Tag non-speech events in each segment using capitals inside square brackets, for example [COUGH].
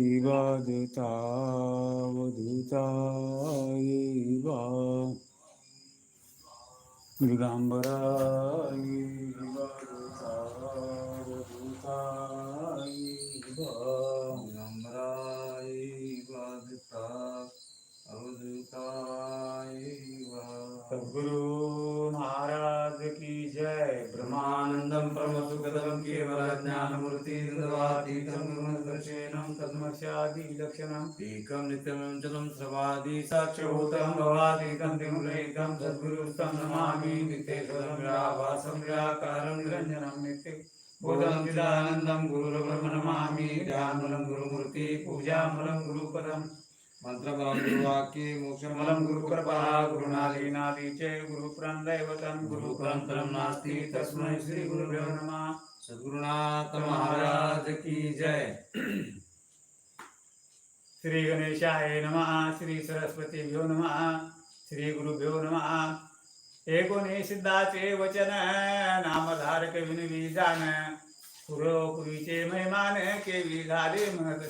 ये वा वधूता ये वा दिगंबरा वादता बाधिता वा सद्गुरु जय। ब्रह्मानन्दं परमसुखदं केवलज्ञानमूर्ति दर्शेनं तन्मस्यादि लक्षणम् एकं नित्यमञ्चलं स्रवादि साक्षभूतं भवादिकं तिमुलैकं सद्गुरुस्तं नमामि। नित्येश्वरं व्याभासं व्याकारं निरञ्जनं नित्य। बोधं चिदानन्दं गुरुरब्रह्म नमामि। ध्यानमलं गुरुमूर्ति पूजामलं गुरुपदम्। मन्त्रबलं गुरुवाक्ये मोक्षमलं गुरुकृपा गुरुनादीनादि च गुरुपुरं दैवतं गुरुपरन्तरं नास्ति तस्मै श्रीगुरुभ्यो नमः। सद्गुरुनाथ महाराज की जय। श्री गणेशाय नमः श्री सरस्वतीभ्यो नमः श्री गुरुभ्यो नमः। एकोणे सिद्धाचे वचन नामधारक विनवी जाण पूर्वीचे महिमान केवी झाले म्हणत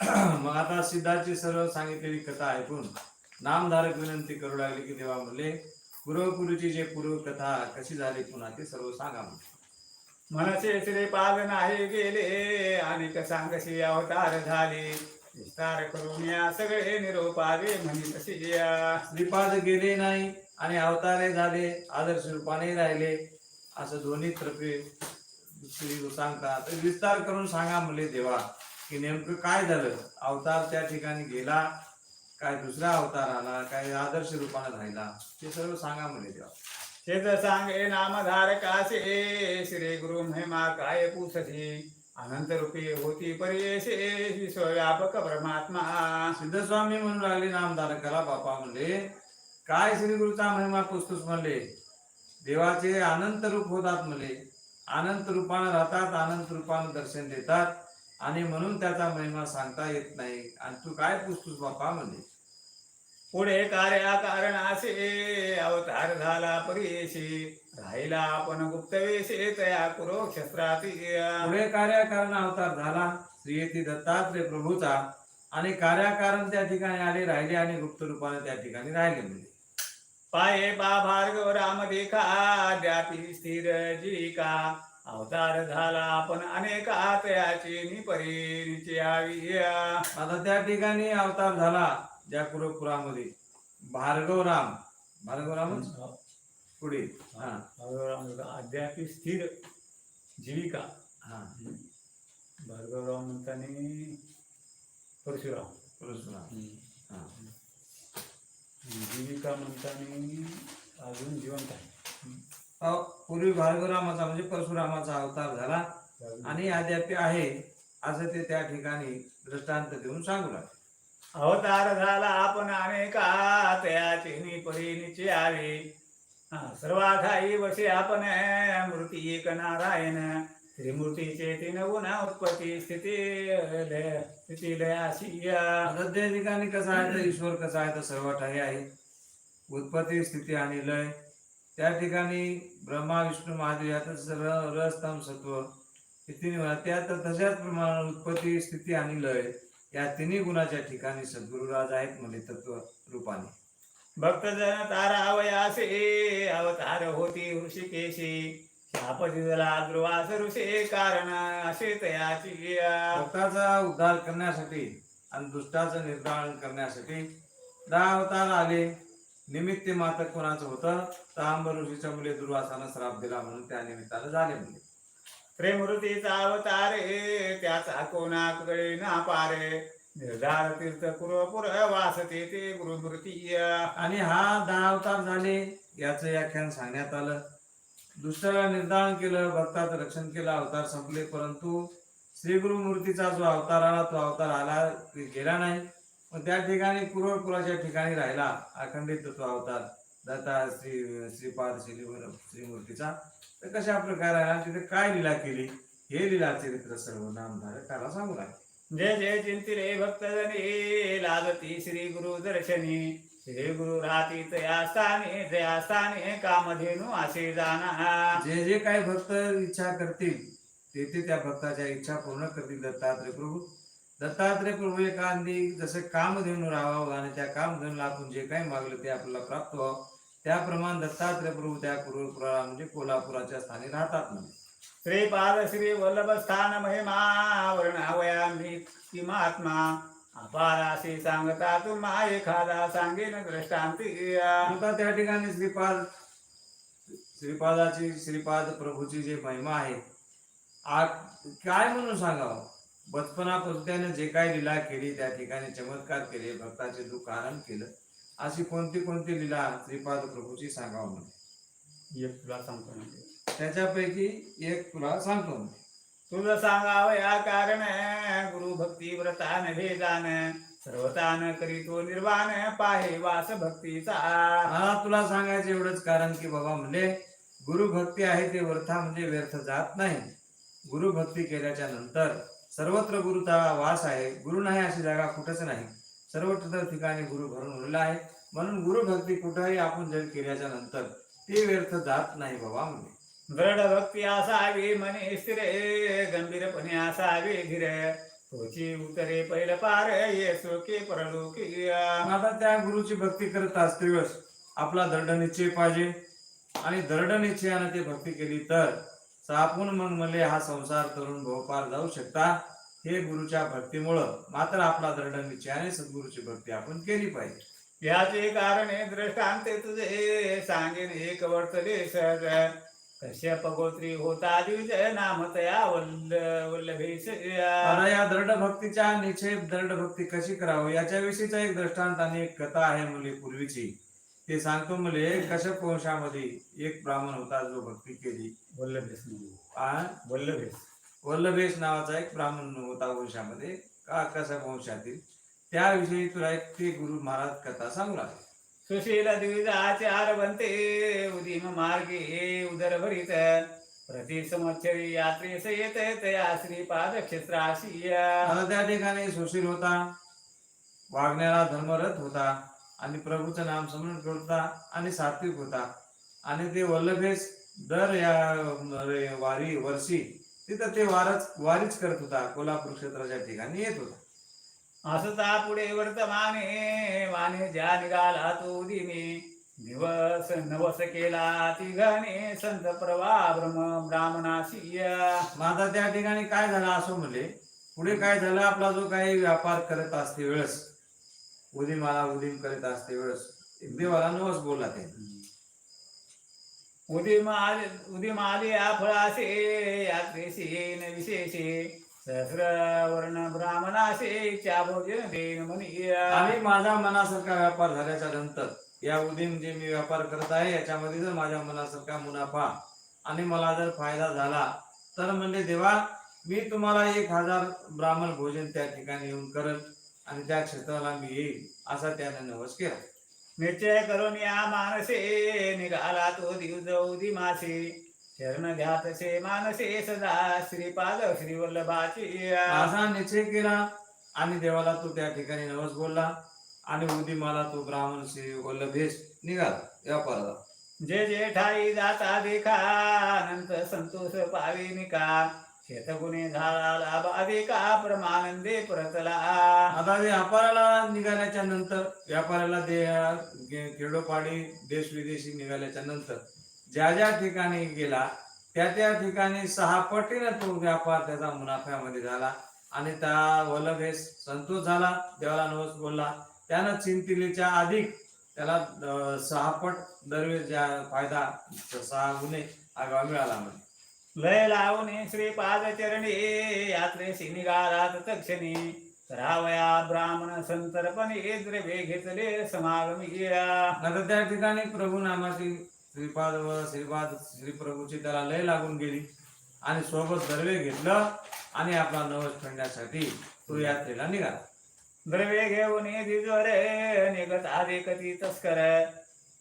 [CLEARS THROAT] मग आता सिद्धाची सर्व सांगितलेली कथा ऐकून नामधारक विनंती करू लागली की देवा म्हणले पूर्वपुरीची जे पूर्व कथा कशी झाली पुन्हा ते सर्व सांगा म्हणले मनसे श्री पालन आहे गेले आणि सांगशी अवतार झाले. विस्तार करून या सगळे निरोपावे म्हणी तशी या श्रीपाद गेले नाही आणि अवतारे झाले आदर्श रूपाने राहिले. असं दोन्ही तर्फे सांगतात तर विस्तार करून सांगा म्हणले देवा की नेमकं काय झालं? अवतार त्या ठिकाणी गेला काय दुसरा अवतार आला काय आदर्श रूपाने राहिला ते सर्व सांगा म्हणले देवा. शेत सांगे नामधारकासे श्री गुरु महिमा काय पुसती अनंत रूपी होती परियेशे विश्वव्यापक परमात्मा. सिद्धस्वामी म्हणून लागले नामधारकाला बापा म्हणले काय श्री गुरुचा महिमा पुस्तूस म्हणले? देवाचे अनंत रूप होतात म्हणले. अनंत रूपानं राहतात अनंत रूपानं दर्शन देतात. आणि म्हणून त्याचा महिमा सांगता येत नाही. आणि तू काय पुस्तूस बापा म्हणले पुढे कार्याकारणासे अवतार झाला परियेशी राहिला आपण गुप्तवेशे तया कुरो क्षस्त्राती पुढे कार्याकारण अवतार झाला श्रीयती दत्तात्रय प्रभूचा. आणि कार्याकारण त्या ठिकाणी आले राहिले आणि गुप्त रूपाने त्या ठिकाणी राहिले म्हणजे पाये बा भार्गव राम देखा द्यापी स्थिर जीविका. अवतार झाला आपण अनेका तयाची निपरीची आवी आता त्या ठिकाणी अवतार झाला ज्या कुरपुरामध्ये भार्गवराम. भार्गवरामच पुढे हा. अद्याप स्थिर जीविका. हा. भार्गवराव म्हणताने परशुराम. परशुराम. हा. जीविका म्हणताने अजून जिवंत आहे. पूर्वी भार्गवरामाचा म्हणजे परशुरामाचा अवतार झाला. आणि अद्याप आहे असं ते त्या ठिकाणी दृष्टांत देऊन सांगू लागले. अवतार झाला आपण अनेका तयाची निपरीची आवी सर्वाधाई वशे आपण मूर्ती एक नारायण त्रिमूर्तीचे तीन गुणा उत्पत्ती स्थिती स्थिती ठिकाणी कसं आहे तर ईश्वर कसा आहे तर सर्व ठाई आहे. उत्पत्ती स्थिती आणि लय. त्या ठिकाणी ब्रह्मा विष्णू महादेव यातच र- रस तम सत्व हे तिन्ही गुण. त्यात तशाच प्रमाणे उत्पत्ती स्थिती आणि लय या तिन्ही गुणाच्या ठिकाणी सद्गुरुराज आहेत म्हणजे तत्व रूपाने. भक्तजन तारावयासे अवतार होती ऋषिकेशी. ऋषे कारण असे तयाची भक्ताचा उद्धार करण्यासाठी आणि दुष्टाचं निर्धारण करण्यासाठी दहा अवतार आले. निमित्त मात्र कोणाचं होतं? तांब ऋषीच्या मुले दुर्वासानं श्राप दिला म्हणून त्या निमित्तानं झाले म्हणजे प्रेमृतीचा अवतारे त्याचा कोणाकडे ना पारे निर्धार तीर्थ पुरपुर वासते ते गुरुमूर्ती. आणि हा दहा अवतार झाले याचं व्याख्यान सांगण्यात आलं. दुसऱ्याला निर्धारण केलं भक्ताचं रक्षण केलं अवतार संपले परंतु श्री गुरु मूर्तीचा जो अवतार आला तो अवतार आला गेला नाही. त्या ठिकाणी कुरळपुराच्या ठिकाणी राहिला अखंडित तत्व अवतार. दत्ता श्री श्रीपाद श्रीवर श्रीमूर्तीचा. तर कशा प्रकारे राहिला तिथे काय लीला केली? हे लीला चरित्र सर्व नामधारकाला सांगू लागले. जय जय चिंतिले भक्तजनी लाजती श्री गुरु दर्शनी. श्री गुरु राहती तया स्थाने जया स्थाने कामधेनु असे जाना. जे जे काही भक्त इच्छा करतील ते ते त्या भक्ताच्या इच्छा पूर्ण करतील दत्तात्रय प्रभू दत्तात्रय प्रभू जसं कामधेनू राहावं आणि त्या कामधेनूला आपण जे काही मागलं ते आपल्याला प्राप्त व्हावं. त्याप्रमाणे दत्तात्रय प्रभू त्या कुरुपुरा म्हणजे कोल्हापुराच्या स्थानी राहतात म्हणजे श्रीपाद श्री वल्लभ स्थान महिमा वर्णावयामी किमात्मा अपाराशी सांगता तुम्हा एखादा सांगेन दृष्टांती. आता त्या ठिकाणी श्रीपाद श्रीपादाची श्रीपाद प्रभूची जी महिमा आहे आ काय म्हणून सांगावं? बचपनापासून त्याने जे काही लीला केली त्या ठिकाणी चमत्कार केले भक्ताचे दुःख आनंद केलं अशी कोणती कोणती लीला श्रीपाद प्रभूची सांगावं म्हणजे एक तुला सांगतो म्हणजे त्याच्यापैकी एक तुला सांगतो म्हणजे तुझं सांगावं या कारण गुरु भक्ती व्रतान भेदान सर्वतान करीतो निर्वाण पाहे वास भक्तीचा. मला तुला सांगायचं एवढंच कारण की बाबा म्हणजे गुरुभक्ती आहे ते वर्था म्हणजे व्यर्थ जात नाही. गुरुभक्ती केल्याच्यानंतर सर्वत्र गुरुचा वास आहे. गुरु नाही अशी जागा कुठंच नाही. सर्वत्र ठिकाणी गुरु भरून उरलेला आहे. म्हणून गुरुभक्ती कुठंही आपण जर केल्याच्यानंतर ते व्यर्थ जात नाही बाबा म्हणजे दृढ भक्ती असावी मने स्थिर गंभीरपणे असावे धीर. तोची उतरे पहिलं पार ये सोके परलोकी. आता त्या गुरुची भक्ती करत असतेवेळेस आपला दृढ निश्चय पाहिजे. आणि दृढ निश्चयाने ते भक्ती केली तर सापून मग मले हा संसार तरुण भोपार जाऊ शकता? हे गुरुच्या भक्तीमुळं मात्र आपला दृढ निश्चयाने सद्गुरूची भक्ती आपण केली पाहिजे. याचे कारणे दृष्टांते तुझे. सांगेन एक वर्तले सर. कश्यप गोत्री होता द्विज नामतया वल्ल वल्लभेश. या दृढ भक्तीच्या निश्चय दृढ भक्ती कशी करावी? याच्याविषयीचा एक दृष्टांत आणि एक कथा आहे मुले पूर्वीची. ते सांगतो मुले कश्यप वंशामध्ये एक ब्राह्मण होता जो भक्ती केली. वल्लभेश आ? वल्लभेश वल्लभेश नावाचा एक ब्राह्मण होता वंशामध्ये का कश्यप वंशातील त्याविषयी तुला एक ते गुरु महाराज कथा सांगू लागले सुशील द्विजाचार बनते उदिम मार्गे उदर भरित. प्रति संवत्सरी यात्रेस येत तया श्रीपाद क्षेत्राशी आता त्या ठिकाणी सुशील होता. वागण्याला धर्मरथ होता. आणि प्रभूचं नाम स्मरण करत आणि सात्विक होता. आणि ते वल्लभेश दर या वारी वर्षी तिथं ते वारच वारीच करत होता कोल्हापूर क्षेत्राच्या ठिकाणी येत होता. असता पुढे वर्तमाने वाणे ज्या निघाला तो दिने. दिवस नवस केला तिघाने संत प्रवा ब्रह्म ब्राह्मणाशी मग आता त्या ठिकाणी काय झालं असं म्हणले? पुढे काय झालं? आपला जो काही व्यापार करत असते वेळेस उदीमाला उदीम करत असते वेळेस देवाला नवस बोलला ते. उदिम आले उदिम आले फळासे यात्रेशी येन विशेषे सहस्र वर्ण ब्राह्मणासे इच्छा भोजन देन म्हणी आणि माझा मनासारखा व्यापार झाल्याच्यानंतर या उदीम जे मी व्यापार करत आहे याच्यामध्ये जर माझ्या मनासारखा मुनाफा आणि मला जर फायदा झाला तर म्हणजे देवा मी तुम्हाला एक हजार ब्राह्मण भोजन त्या ठिकाणी येऊन करत आणि त्या क्षेत्राला मी येईल असा त्याने नवस केला. निश्चय करून या मानसे निघाला तो दिवस उदिमासे शरण ध्यातसे मानसे सदा श्रीपाद श्रीवल्लभाची. असा निश्चय केला आणि देवाला तो त्या ठिकाणी नवस बोलला आणि उदीमाला तो ब्राह्मण श्री वल्लभेश निघाला व्यापाराला जे जे ठाई जाता देखा अनंत संतोष पावे निका. शेतगुणे झाला अधिका परमानंदे परतला. आता व्यापाराला निघाल्याच्या नंतर व्यापाराला दे खेडोपाडी देश विदेशी निघाल्याच्या नंतर ज्या ज्या ठिकाणी गेला त्या त्या ठिकाणी सहा पटीनं तो व्यापार त्याचा मुनाफ्यामध्ये झाला आणि त्या वल्लभेस संतोष झाला देवाला नवस बोलला. त्यानं चिंतिलीच्या अधिक त्याला सहापट सहा पट दरवेळेस ज्या फायदा सहा गुन्हे आगावा मिळाला म्हणजे लय लावणे श्रीपाद चरणी यात्रेशी निघालात तक्षणी. रावया ब्राह्मण संतर्पणे द्रव्ये घेतले समागमी आता त्या ठिकाणी प्रभू नामाची श्रीपाद व श्रीपाद श्रीप्रभूची त्याला लय लागून गेली. आणि सोबत दरवे घेतलं आणि आपला नवस फेडण्यासाठी तो यात्रेला निघाला. द्रव्ये घेऊन निघत आदे कती तस्कर.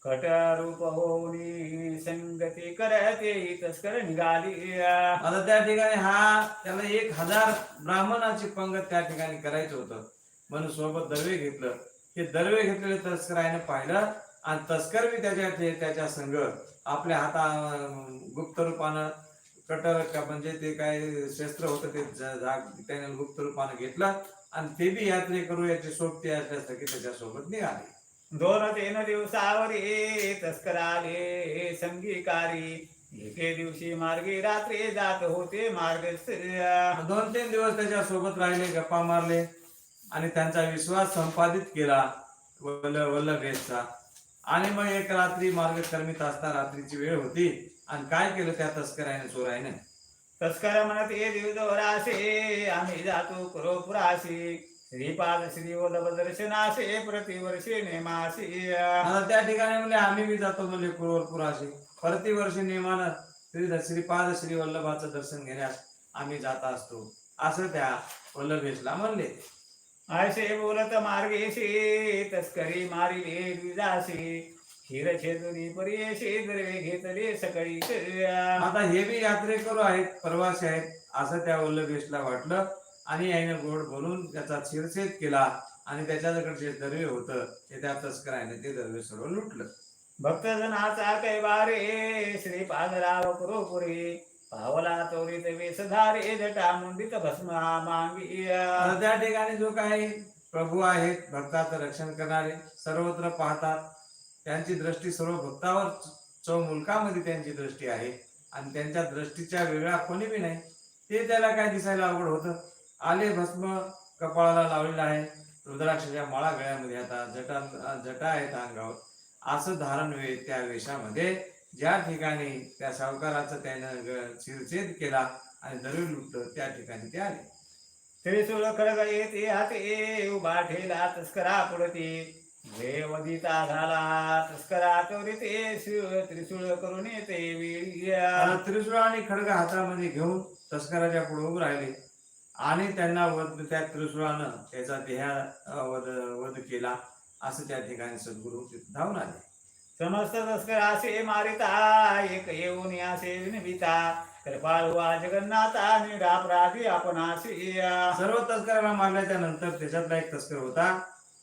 कट रूप होऊनी संगती करते तस्कर निघाली आता त्या ठिकाणी हा त्याला एक हजार ब्राह्मणाची पंगत त्या ठिकाणी करायचं होतं. म्हणून सोबत दर्वे घेतलं. हे दर्वे घेतलेले तस्कराने पाहिलं आणि तस्कर बी त्याच्या त्याच्या संघ आपल्या हाता गुप्त रूपानं कटर का म्हणजे ते काय शस्त्र होतं ते त्याने गुप्त रूपानं घेतलं आणि ते बी यात्रे करू याची सोबती असल्यास की त्याच्यासोबत निघाले. दोन तीन दिवसावरी तस्कर आले संगीकारी. एके दिवशी मार्गी रात्री जात होते मार्ग दोन तीन दिवस त्याच्या सोबत राहिले गप्पा मारले आणि त्यांचा विश्वास संपादित केला वल्ल वल्लभेशचा आणि मग एक रात्री मार्ग कर्मित असता रात्रीची वेळ होती. आणि काय केलं त्या तस्कराने चोराने तस्कर म्हणत ये दिवदोरासे आम्ही जातो कुरोपुराशी. श्रीपाद श्री वल्लभ दर्शनासे प्रतिवर्षी नेमासी आता त्या ठिकाणी म्हणजे आम्ही बी जातो म्हणजे कुरोरपुराशी प्रतिवर्षी नियमानं श्री श्रीपाद श्री वल्लभाचं दर्शन घेण्यास आम्ही जात असतो. असं त्या वल्लभेशला म्हणले. असे बोलत मार्गेशी तस्करी मारिले द्विजाशी. क्षीर छेदुनी परियशी दर्वे घेतले सकाळी आता हे बी यात्रेकरू आहेत प्रवासी आहेत असं त्या वल्लभेशला वाटलं. आणि याने गोड बोलून त्याचा शिरछेद केला आणि त्याच्याकडे जे दर्वे होतं ते त्या तस्कराने ते दर्वे सर्व लुटलं. भक्तजनाचा कैवारे श्रीपादराव कुरोपुरी पावला तोरित वेशधारे जटा मुंडित भस्म मांगी त्या ठिकाणी जो काही प्रभू आहेत भक्ताचं रक्षण करणारे सर्वत्र पाहतात त्यांची दृष्टी सर्व भक्तावर चौ मुलकामध्ये त्यांची दृष्टी आहे. आणि त्यांच्या दृष्टीच्या वेगळा कोणी बी नाही ते त्याला काय दिसायला अवघड होतं? आले भस्म कपाळाला लावलेलं आहे. रुद्राक्षाच्या माळा गळ्यामध्ये आता जटा जटा आहेत अंगावर. असं धारण वे त्या वेशामध्ये. ज्या ठिकाणी त्या सावकाराचं त्यानं शिरछेद केला आणि दरवी लुटलं त्या ठिकाणी ते आले. त्रिशूळ खडग येते हाते उभा ठेला तस्करा पुढती देवदिता झाला तस्करा तोरिते शिव त्रिशूळ करून येते त्रिशूळ आणि खडग हातामध्ये घेऊन तस्कराच्या पुढे उभे राहिले. आणि त्यांना वध त्या त्रिशूळानं त्याचा देहा वध वध केला. असं त्या ठिकाणी सद्गुरू तिथे धावून आले. समस्त तस्करासे मारिता एक येऊन यासे विनविता कृपाळुवा जगन्नाथा निरापराधी आपणाशी सर्व तस्कराला मारल्याच्या नंतर त्याच्यातला एक तस्कर होता.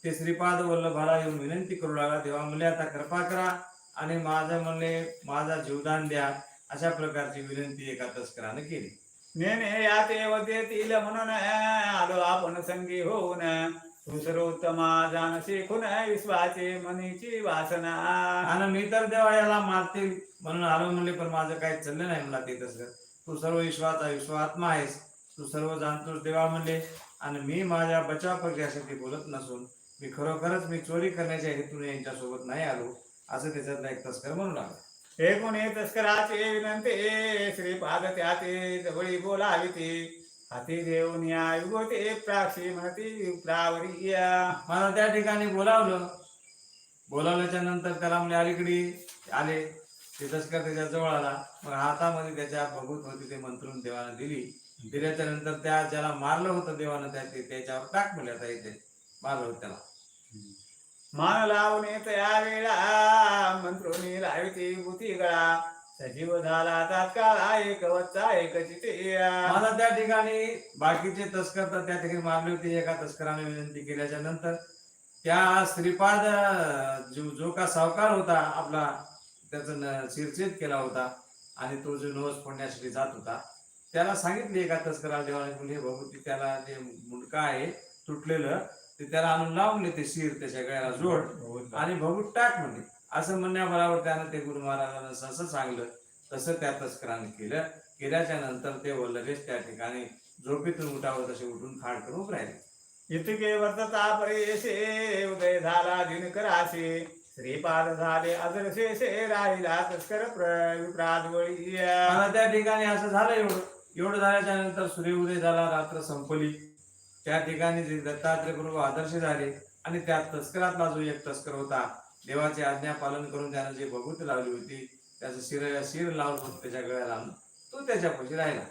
ते श्रीपाद वल्लभाला येऊन विनंती करू लागला तेव्हा म्हणले आता कृपा करा आणि माझं म्हणले माझा जीवदान द्या. अशा प्रकारची विनंती एका तस्कराने केली. नेने या ते देतील म्हणून आलो आपण संगी होऊन. तू सर्वोत्तमा जाण शिकून विश्वाचे मनीची वासना. आणि मी तर देवा याला मारतील म्हणून आलो म्हणले पण माझं काही चाललं नाही मला ते तसं. तू सर्व विश्वाचा विश्वात्मा आहेस. तू सर्व जाणतोस देवा म्हणले. आणि मी माझ्या बचाव प्रक्रियासाठी बोलत नसून मी खरोखरच मी चोरी करण्याच्या हेतूने यांच्यासोबत नाही आलो असं त्याच्यातला एक तस्कर म्हणू लागला. एकूण तस्कराचे विनंते श्रीपाद त्याते जवळी बोलाविते हाती देऊन या युगते प्राक्षी म्हणती प्रावरी मला त्या ठिकाणी बोलावलं बोलावल्याच्या नंतर त्याला म्हणजे अलीकडे आले ते तस्कर त्याच्याजवळ आला मग हातामध्ये त्याच्या बघूत होती ते मंत्रून देवानं दिली दिल्याच्या नंतर त्या ज्याला मारलं होतं देवानं त्या ते- त्याच्यावर टाक म्हणले आता इथे मारलं होतं त्याला मान लावणे या वेळा मंत्रोनी लाविते बुती गळा सजीव झाला तात्काळ एक वच्चा एक चिते मला त्या ठिकाणी बाकीचे तस्कर तर त्या ठिकाणी मारले होते एका तस्कराने विनंती केल्याच्यानंतर. त्या श्रीपाद जो जो का सावकार होता आपला त्याचा न- केला होता आणि तो जो नवस फोडण्यासाठी जात होता त्याला सांगितले एका तस्कराला देवाने बोलले भगवती त्याला जे मुंडका आहे तुटलेलं ते त्याला आणून लावले ते शिर त्याच्या गळ्याला जोड. आणि भगूत टाक म्हणले असं म्हणण्याबरोबर त्यानं ते गुरु महाराजांना जसं सांगलं. तसं त्या तस्कराने केलं. केल्याच्यानंतर ते वल्लभेश त्या ठिकाणी झोपेतून उठावं तसे उठून खाड करून राहिले. इतके वर्तता परेशे उदय झाला दिनकराशे श्रीपाद झाले अजरशेषे राहिला तस्कर त्या ठिकाणी असं झालं एवढं. एवढं झाल्याच्यानंतर सूर्योदय झाला रात्र संपली. त्या ठिकाणी जे दत्तात्रय गुरु आदर्श झाले आणि त्या तस्करातला जो एक तस्कर होता देवाचे आज्ञा पालन करून त्यानं जे भगवत लावली होती त्याचं शिर शिर लावलं होतं त्याच्या गळ्याला आणून तो त्याच्यापाशी राहिला.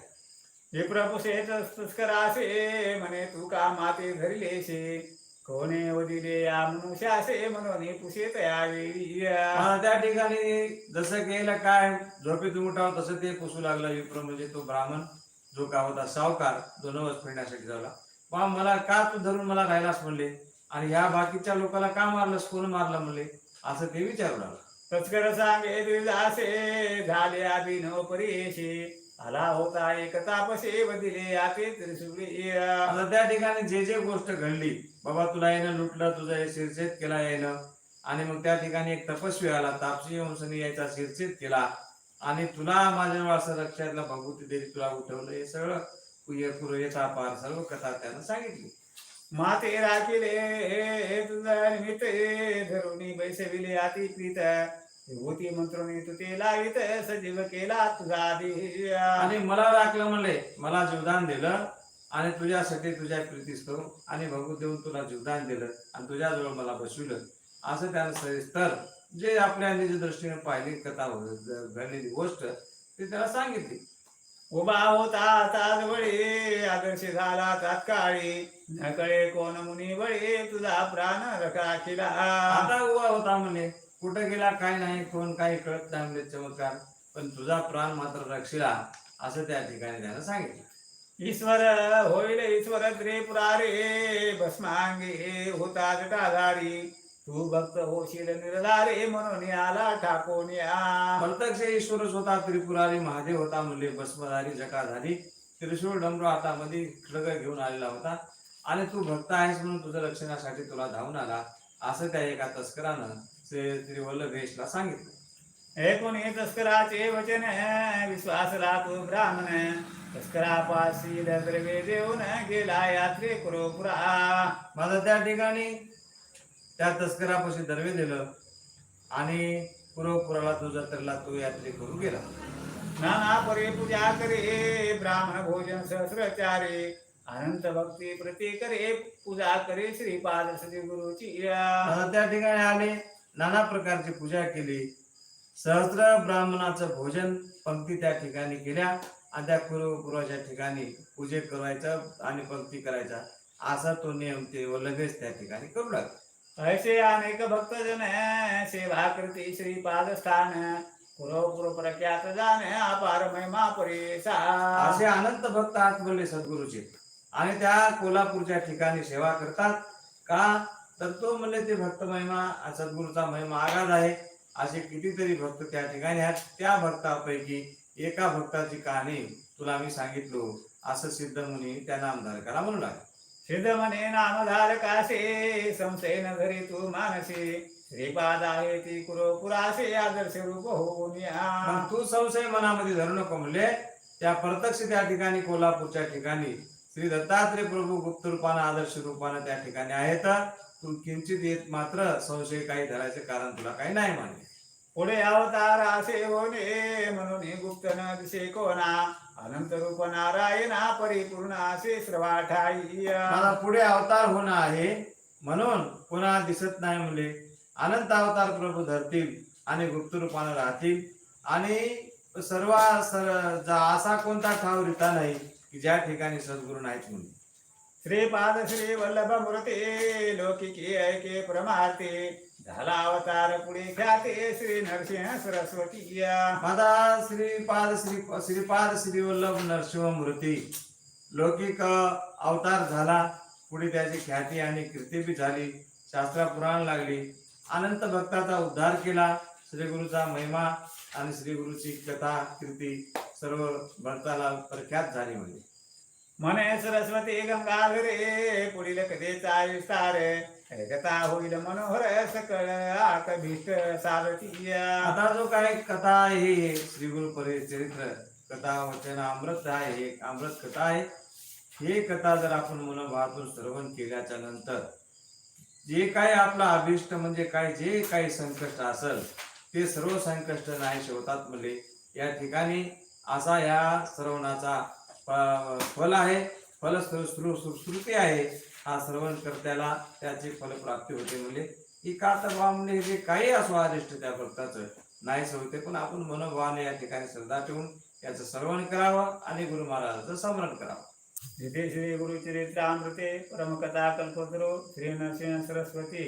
विप्रपुषे तस्कराशे म्हणे तू का माते धरिलेशे कोणे वदिले या मनुष्यासे म्हणून पुसेत यावेळी त्या ठिकाणी जसं गेलं काय झोपेतून उठाव तसं ते पुसू लागला. विप्र म्हणजे तो ब्राह्मण जो का होता सावकार जो नवस फेडण्यासाठी झाला बा मला का तू धरून मला राहिलास म्हणले? आणि ह्या बाकीच्या लोकांना का मारलंस? कोण मारलं म्हणले? असं ते विचारू लागला तस्कर सांगे दिवसासे झाले अभिनव परेशी आला होता एक तापसे वदिले आते त्रिशूळी आता त्या ठिकाणी जे जे गोष्ट घडली बाबा तुला येणं लुटलं तुझं हे शिरछेद केला येणं आणि मग त्या ठिकाणी एक तपस्वी आला तापसी वंशनी याचा शिरछेद केला. आणि तुला माझ्या असं लक्षातला भगवती देवी तुला उठवलं हे सगळं. पुय पुरयता पार सर्व कथा त्यानं सांगितली. माते राखिले हे तुझा निमित्त धरुणी बैसविले अति प्रीत विभूती मंत्रोनी तू ते लावित सजीव केला तुझा आधी आणि मला राखलं म्हणले मला जीवदान दिलं आणि तुझ्यासाठी तुझ्या प्रीतीस्तव आणि भगवत देऊन तुला जीवदान दिलं आणि तुझ्याजवळ मला बसविलं. असं त्यानं सविस्तर जे आपल्या निज दृष्टीने पाहिली कथा हो- घडलेली गोष्ट ते त्याला सांगितली. उभा होता ताज बळी आदर्श झाला तात्काळी. न कळे कोण मुनी बळी तुझा प्राण रखा केला आता उभा होता म्हणे. कुठं गेला काय नाही कोण काही कळत नाही म्हणजे चमत्कार. पण तुझा प्राण मात्र रक्षिला असं त्या ठिकाणी त्यानं सांगितलं. ईश्वर होईल ईश्वर त्रिपुरारे भस्मांगी होता जटाधारी. तू भक्त होशील निर्धारे म्हणून आला ठाकून प्रत्यक्ष ईश्वरच होता त्रिपुरारी महादेव होता म्हणले भस्मधारी जटाधारी त्रिशूळ डमरू हातामध्ये खडग घेऊन आलेला होता. आणि तू भक्त आहेस म्हणून तुझ्या रक्षणासाठी तुला धावून आला. असं त्या एका तस्करानं श्री वल्लभेशला सांगितलं. ऐकून तस्कराचे वचन विश्वासला तू ब्राह्मण तस्करापाशी द्रव्य देऊन गेला यात्रे पुरा माझा त्या ठिकाणी त्या तस्करापाशी दरवे दिलं आणि पुरवपुराला तो जत्रेला तो यात्रे करू गेला. नाना परे पूजा करे ब्राह्मण भोजन सहस्रचारे अनंत भक्ती प्रती करे पूजा करे श्रीपाद सदी गुरुची त्या ठिकाणी आले नाना प्रकारची पूजा केली. सहस्र ब्राह्मणाचं भोजन पंक्ती त्या ठिकाणी केल्या आणि त्या पूर्वपुराच्या ठिकाणी पूजे करायचं आणि पंक्ती करायचा. असा तो नियम ते लगेच त्या ठिकाणी करू लागला. ऐसे अनेक भक्तजन सेवा करते श्रीपाद स्थान पुरव प्रख्यात जाण अपार महिमा परेसा। असे अनंत भक्त आत बोलले सद्गुरूचे आणि त्या कोल्हापूरच्या ठिकाणी सेवा करतात. का? तर तो म्हणले ते भक्त महिमा सद्गुरूचा महिमा आगाध आहे. असे कितीतरी भक्त त्या ठिकाणी आहेत. त्या भक्तापैकी एका भक्ताची कहाणी तुला मी सांगितलो. असं सिद्ध मुनी त्या नामधारकाला म्हणू लागले सिद्ध म्हणे नामधारकासे संशय न धरी तू मानसी। श्रीपाद आहे ती कुरो पुरासे आदर्श रूप होऊन या। तू संशय मनामध्ये धरू नको म्हणले. त्या प्रत्यक्ष त्या ठिकाणी कोल्हापूरच्या ठिकाणी श्री दत्तात्रय प्रभू गुप्त रूपानं आदर्श रूपानं त्या ठिकाणी आहेत. तू किंचित येत मात्र संशय काही धरायचं कारण तुला काही नाही मानले पुढे अवतार असे होणे म्हणून गुप्त न दिसे कोणा अनंत रूप नारायणा परिपूर्ण असे श्रवाठाई. मला पुढे अवतार होणं आहे म्हणून पुन्हा दिसत नाही म्हणले अनंत अवतार प्रभू धरतील आणि गुप्त रूपानं राहतील. आणि सर्व सर- असा कोणता ठाव रिता नाही की ज्या ठिकाणी सद्गुरू नाहीत म्हणून. श्रीपाद श्री वल्लभ मूर्ती लौकिकी ऐके प्रमाते झाला अवतार पुढे ख्याते श्री नरसिंह सरस्वती माझा श्रीपाद श्री श्रीपाद श्री वल्लभ नरसिंह मूर्ती लौकिक अवतार झाला पुढे त्याची ख्याती आणि कीर्ती बी झाली शास्त्रा पुराण लागली अनंत भक्ताचा उद्धार केला श्री गुरुचा महिमा आणि श्री गुरुची कथा कीर्ती सर्व भक्ताला प्रख्यात झाली म्हणजे. म्हणे सरस्वती गंगाधरे पुढील कथेचा विस्तार. कथा होईल मनोहर सकळ आता जो काय कथा आहे हे श्री गुरु चरित्र कथा वचन अमृत आहे हे एक अमृत कथा आहे. हे कथा जर आपण मनोभावातून श्रवण केल्याच्यानंतर जे काय आपला अभिष्ट म्हणजे काय जे काही संकष्ट असेल ते सर्व संकष्ट नाही होतात म्हणजे या ठिकाणी असा ह्या श्रवणाचा फल आहे. फल श्रुती आहे. हा श्रवण करत्याला त्याची फलप्राप्ती होते म्हणजे ही का तर बा म्हणजे जे काही असो अरिष्ट त्या भक्ताचं. नाहीच होते पण आपण मनोभावाने या ठिकाणी श्रद्धा ठेवून याचं श्रवण करावं आणि गुरु महाराजाचं स्मरण करावं. इथे श्री गुरुचरित्रामृते परमकथा कल्पतरो श्री नरसिंह सरस्वती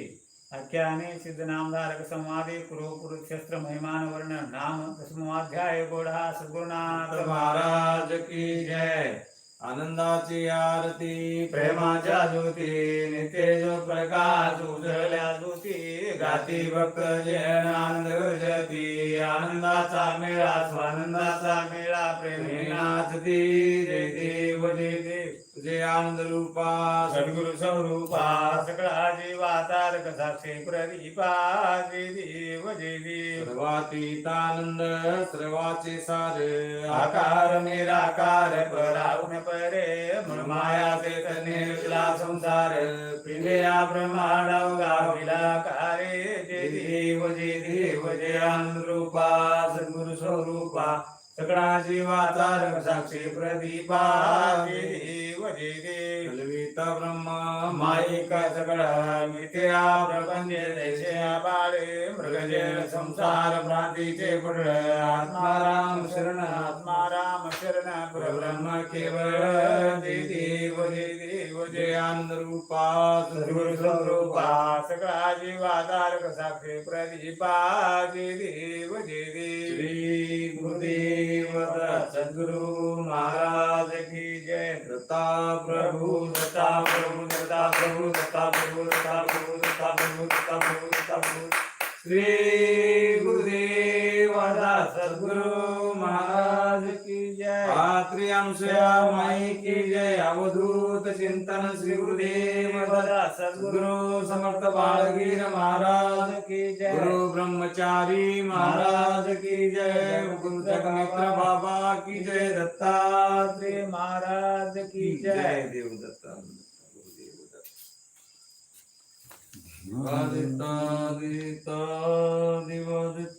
आख्याने सिद्धनामधारक संवादे कुरो कुरुक्षेत्र महिमान वर्णन नाम दशमोध्याय गोढा सद्गुरुनाथ महाराज की जय। आनंदाची आरती प्रेमाच्या ज्योती नितेज प्रकाश उजळल्या ज्योती गाती भक्त जन आनंद गर्जती आनंदाचा मेळा स्वानंदाचा मेळा प्रेमी नाचती जय देव जय देव. तुझे आनंद रूपा सद्गुरु स्वरूपा सकळा जीवा तारक साक्षी प्रदीपा देव देव। सर्वातीतानंद सर्वाचे सार आकार निराकार पराऊन परे मायाचे निर्ला संसार पिंडिया ब्रह्मांड गाविला कारे जय देव जय देव जय अनुरूपा सद्गुरु శకణాశీవాతారక సాక్షి ప్రదీపాత బ్రహ్మ మాయిక సకల మిథియా ప్రపంచే దైశయా బాళే మృగజే సంసార భ్రాంతి చేపుడ ఆత్మారామ శరణ ఆత్మారామ శరణ బ్రహ్మ కేవల దేదేవ దేదేవ జయాంద రూపా సర్వరు స్వరూపా సకళాజీవాతారక సాక్షి ప్రదీపా దేదేవ దేదేవ శ్రీ గురుదేవ आनंद रूपा सद्गुरु स्वरूपा सगळा जीवाधारक साक्षी प्रदीपा जय देव जय देव श्री गुरुदेव दत्त सद्गुरु महाराज की जय। दत्ता प्रभु दत्ता प्रभु दत्ता प्रभु दत्ता प्रभु दत्ता प्रभु दत्ता प्रभु दत्ता प्रभु दत्ता प्रभु। श्री गुरुदेव दास सद्गुरु। महाराज की पात्री अनुसया माई की जय. अवधूत चिंतन श्री गुरुदेव दत्त सद्गुरु गुरु समर्थ बाळगीर महाराज की जय. गुरु ब्रह्मचारी महाराज की जय. गुरु जगमित्र बाबा की जय. दत्तात्रेय महाराज की जय. जय देवदत्त. गुरुदेव दत्त. आदिता दिता दिवदत्त